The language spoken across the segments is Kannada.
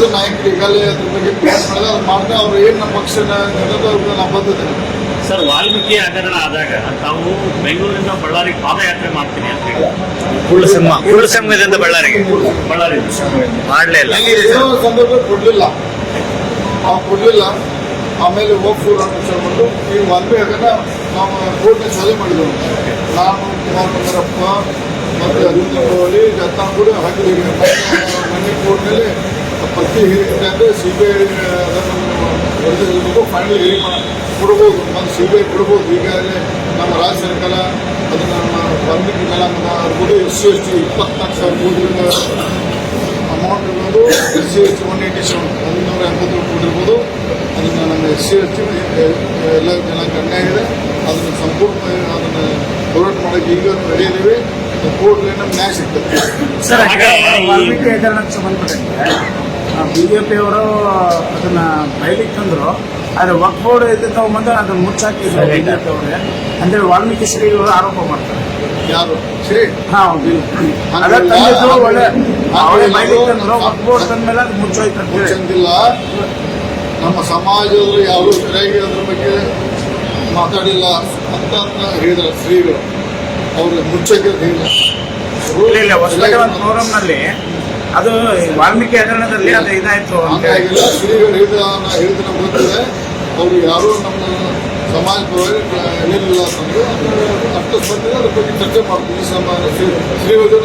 ಪಕ್ಷದ ನಾಯಕರು ಈಗಾಗಲೇ ಅದ್ರ ಬಗ್ಗೆ ಪ್ಲಾನ್ ಮಾಡಿದ್ರೆ ಅದು ಮಾಡಿದ್ರೆ ಅವ್ರು ಏನು ನಮ್ಮ ಪಕ್ಷನ ನಡೆದವ್ರಿಗೆ ನಾವು ಬದ್ಧತೆ ಸರ್ ವಾಲ್ಮೀಕಿ ಹಗರಣ ಆದಾಗ ತಾವು ಬೆಂಗಳೂರಿಂದ ಬಳ್ಳಾರಿ ಪಾದಯಾತ್ರೆ ಮಾಡ್ತೀನಿ ಅಂತ ಹೇಳಿ. ಕುಳ್ಳು ಸಿಂಹ ಕುಳ್ಳು ಸಿಂಹದಿಂದ ಬಳ್ಳಾರಿಗೆ. ಬಳ್ಳಾರಿ ಮಾಡಲೇ ಇಲ್ಲ. ಏನೋ ಒಂದು ಸಂದರ್ಭ ಕೊಡಲಿಲ್ಲ. ನಾವು ಕೊಡಲಿಲ್ಲ. ಆಮೇಲೆ ಹೋಗ್ಬೋದು ಅಂತ ಹೇಳ್ಬಿಟ್ಟು ಈ ಒಂದೇ ಅದನ್ನ ನಾವು ಕೋರ್ಟ್ನ ಸಲಹೆ ಮಾಡಿದೆವು. ನಾನು ಕುಮಾರ್ ಬಂಗಾರಪ್ಪ ಮತ್ತು ಅರವಿಂದ ಕೋಹ್ಲಿ ಜತ್ತಾ ಕೂಡ ಹಾಕಿದ್ದೀವಿ ಮನೆ ಕೋರ್ಟ್ನಲ್ಲಿ ಪ್ರತಿ ಹಿರಿಯ ಅಂದರೆ ಸಿ ಬಿ ಐ ಅದನ್ನು ಫೈನಲ್ ಹಿರಿ ಕೊಡ್ಬೋದು. ಮತ್ತು ಸಿ ಬಿ ಐ ಕೊಡ್ಬೋದು. ಈಗಾಗಲೇ ನಮ್ಮ ರಾಜ್ಯ ಸರ್ಕಾರ ಅದು ನಮ್ಮ ಕಲಾಮದ ಕೂಡ ಎಸ್ ಸಿ ಎಸ್ ಟಿ ಇಪ್ಪತ್ನಾಲ್ಕು ಸಾವಿರ ಕೋಟಿ ಅಮೌಂಟ್ ಇರೋದು S C S T one eighty seven ಒಂದೂರ ಎಂಬತ್ತು ಇರ್ಬೋದು ಅದನ್ನು ನಮ್ಮ ಎಸ್ ಸಿ ಎಸ್ ಟಿ ಎಲ್ಲ ಜನ ಕಡಿಮೆ ಇದೆ. ಅದನ್ನು ಸಂಪೂರ್ಣ ಅದನ್ನು ಹೋರಾಟ ಮಾಡೋಕ್ಕೆ ಈಗ ನಡೆಯಲಿವೆ ಇದೀವಿ ಕೋರ್ಟ್ಲಿ ನಮ್ಗೆ ನ್ಯಾಯ ಸಿಗ್ತದೆ. ಸರ್ ಹಾಗೆ ಜೆ ಪಿಯವರು ಅದನ್ನ ಬಯಲಿಗೆ ತಂದ್ರು. ಆದ್ರೆ ವಕ್ ಬೋರ್ಡ್ ಇದು ತಗೊಂಡ್ಬಂದ್ರೆ ಅದನ್ನ ಮುಚ್ಚಾಕಿದ್ರು ಬಿಜೆಪಿ ಅವರೇ ಅಂದ್ರೆ ವಾಲ್ಮೀಕಿ ಶ್ರೀಗಳು ಆರೋಪ ಮಾಡ್ತಾರೆ. ಯಾರು? ಸರಿ ಹಾ ಒಳ್ಳೆ ಅವರೇ ಬಯಲಿಗೆ ತಂದ್ರು ವಕ್ ಬೋರ್ಡ್ ತಂದ್ಮೇಲೆ ಅದು ಮುಚ್ಚೋಯ್ತು ಅಂತ ಹೇಳಿ. ನಮ್ಮ ಸಮಾಜದಲ್ಲಿ ಯಾರು ಸರಿಯಾಗಿ ಅದ್ರ ಬಗ್ಗೆ ಮಾತಾಡಿಲ್ಲ ಅಂತ ಅಂತ ಹೇಳಿದ್ರು ಶ್ರೀಗಳು. ಅವ್ರಿಗೆ ಮುಚ್ಚಕ್ಕೆ ಹೇಳಿಲ್ಲ ಇಲ್ಲ ಇಲ್ಲ ಹೊಸದಾಗಿ ಒಂದು ಪ್ರೋಗ್ರಾಮ್ನಲ್ಲಿ ಅದು ವಾಲ್ಮೀಕಿ ಹಗರಣದಲ್ಲಿ ಅದು ಇದಾಯ್ತು ಅಂತ ಹೇಳಿ. ಶ್ರೀಗಳು ಹೇಳಿದ ನಾ ಹೇಳಿದ ನಮ್ಗೆ ಗೊತ್ತಿದೆ ಅವರು ಯಾರೂ ನಮ್ಮ ಅಷ್ಟು ಬಂದಿದೆ ಅದ್ರ ಬಗ್ಗೆ ಚರ್ಚೆ ಮಾಡ್ತೀವಿ. ಸಮಾಜ ಶ್ರೀಗಳು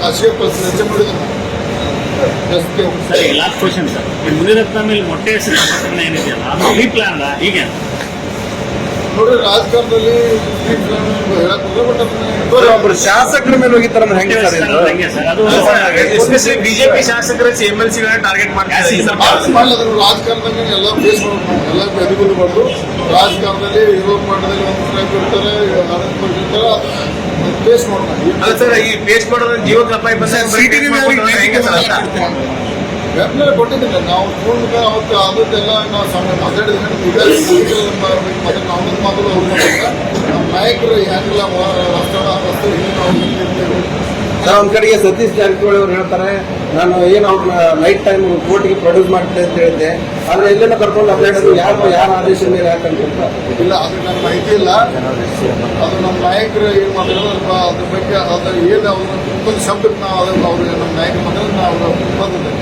ಖಾಸಗಿ ಪ್ರಶ್ನೆ ಚರ್ಚೆ ಸರಿ ಲಾಸ್ಟ್ ಕ್ವಶನ್ ಸರ್ ಈ ಮುನಿರತ್ನ ಮೇಲೆ ಮೊಟ್ಟೆ ಹೆಸರು ಪ್ರಕರಣ ಏನಿದೆಯಲ್ಲ ಅದು ಪ್ರೀ ಪ್ಲಾನ್ ಹೀಗೆ ನೋಡಿ ರಾಜಕಾರಣದಲ್ಲಿ ಹೇಳಕ್ ಬಟ್ ಅದನ್ನ ಒಬ್ರು ಶಾಸಕರ ಮೇಲೆ ಹೋಗಿತ್ತಾರ ಹೆಂಗೆ ಸರ್ ಇದು? ಹಂಗೆ ಸರ್? ಬಿಜೆಪಿ ಶಾಸಕರ ಎಂ ಎಲ್ ಸಿಗಳನ್ನ ಟಾರ್ಗೆಟ್ ಮಾಡ್ತಾರೆ ರಾಜಕಾರಣದಲ್ಲಿ ಎಲ್ಲ ಫೇಸ್ ಎಲ್ಲ ಎದುರುಬಾರ್ದು ರಾಜಕಾರಣದಲ್ಲಿ ವಿರೋಧ ಮಾಡದಲ್ಲಿ ಒಂದು ಸ್ಟ್ರೈಕ್ ಇರ್ತಾರೆ ಫೇಸ್ ಮಾಡ್ಬೇಕು ಅಲ್ಲ ಸರ್ ಈ ಪೇಸ್ಟ್ ಮಾಡೋದ್ರ ಜೀವಕ್ಕೆ ಅಪಾಯ ಬಂದ್ರೆ ಹೆಂಗೆ ಸರ್ ಅಂತ? ಬೆಂಬಲ ಕೊಟ್ಟಿದ್ದಿಲ್ಲ ನಾವು ಪೂರ್ಣ ಅವತ್ತು ಆದದ್ದೆಲ್ಲ ನಾವು ಮಾತಾಡಿದ್ರೆ ಮಾತಾಡೋದು ಮತ್ತೆ ನಾಯಕರು ನಿಂತಿರ್ತೇವೆ ಸರ್ ಒಂದ್ ಕಡೆಗೆ ಸತೀಶ್ ಜಾರಕಿಹೊಳಿ ಅವ್ರು ಹೇಳ್ತಾರೆ ನಾನು ಏನು ಅವ್ರನ್ನ ನೈಟ್ ಟೈಮ್ ಕೋರ್ಟ್ಗೆ ಪ್ರೊಡ್ಯೂಸ್ ಮಾಡ್ತೇನೆ ಅಂತ ಹೇಳಿದ್ದೆ. ಆದ್ರೆ ಎಲ್ಲೆಲ್ಲ ಕರ್ಕೊಂಡು ಅಪ್ಡೇಟ್ ಯಾರು ಯಾರ ಆದೇಶ ಮೇಲೆ ಯಾಕಂತ ಇಲ್ಲ ಅದು ನನ್ನ ಮಾಹಿತಿ ಇಲ್ಲ. ಅದು ನಮ್ಮ ನಾಯಕರು ಏನು ಮಾಡಿದ್ರು ಅದ್ರ ಅದ್ರ ಬಗ್ಗೆ ಅದು ಏನು ಅವ್ರ ಒಂದು ಶಬ್ದಕ್ಕೆ ನಾವು ಅದನ್ನು ಅವ್ರಿಗೆ ನಮ್ಮ ನಾಯಕರು ಮಾತಾಡಿದ್ರೆ ನಾವು ಬಂದಿದೆ